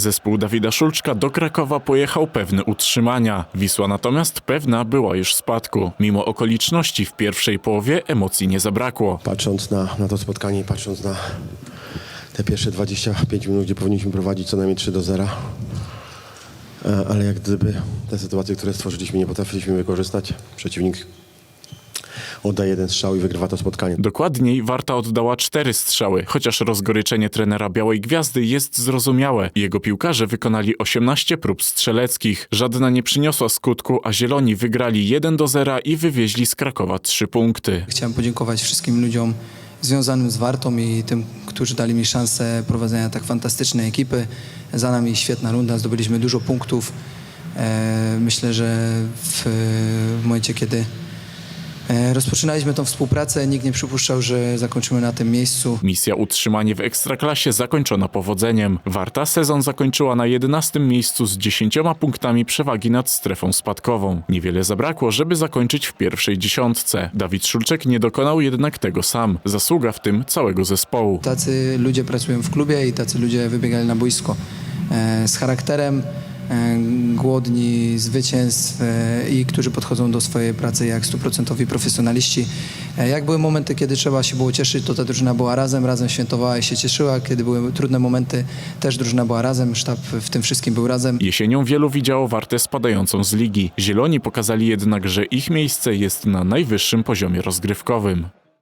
Zespół Dawida Szulczka do Krakowa pojechał pewny utrzymania. Wisła natomiast pewna była już spadku. Mimo okoliczności w pierwszej połowie emocji nie zabrakło. Patrząc na, na to spotkanie i patrząc na te pierwsze 25 minut, gdzie powinniśmy prowadzić co najmniej 3 do 0. E, Ale jak gdyby te sytuacje, które stworzyliśmy, nie potrafiliśmy wykorzystać. Przeciwnik oddaje jeden strzał i wygrywa to spotkanie. Dokładniej Warta oddała cztery strzały, chociaż rozgoryczenie trenera Białej Gwiazdy jest zrozumiałe. Jego piłkarze wykonali 18 prób strzeleckich. Żadna nie przyniosła skutku, a Zieloni wygrali 1 do 0 i wywieźli z Krakowa 3 punkty. Chciałem podziękować wszystkim ludziom związanym z Wartą i tym, którzy dali mi szansę prowadzenia tak fantastycznej ekipy. Za nami świetna runda, zdobyliśmy dużo punktów. E, Myślę, że w, momencie, kiedy rozpoczynaliśmy tą współpracę, nikt nie przypuszczał, że zakończymy na tym miejscu. Misja utrzymanie w Ekstraklasie zakończona powodzeniem. Warta sezon zakończyła na 11 miejscu z 10 punktami przewagi nad strefą spadkową. Niewiele zabrakło, żeby zakończyć w pierwszej dziesiątce. Dawid Szulczek nie dokonał jednak tego sam. Zasługa w tym całego zespołu. Tacy ludzie pracują w klubie i tacy ludzie wybiegali na boisko e, z charakterem, e, głodni zwycięstw e, i którzy podchodzą do swojej pracy jak stuprocentowi profesjonaliści. E, Jak były momenty, kiedy trzeba się było cieszyć, to ta drużyna była razem, razem świętowała i się cieszyła. Kiedy były trudne momenty, też drużyna była razem, sztab w tym wszystkim był razem. Jesienią wielu widziało Wartę spadającą z ligi. Zieloni pokazali jednak, że ich miejsce jest na najwyższym poziomie rozgrywkowym.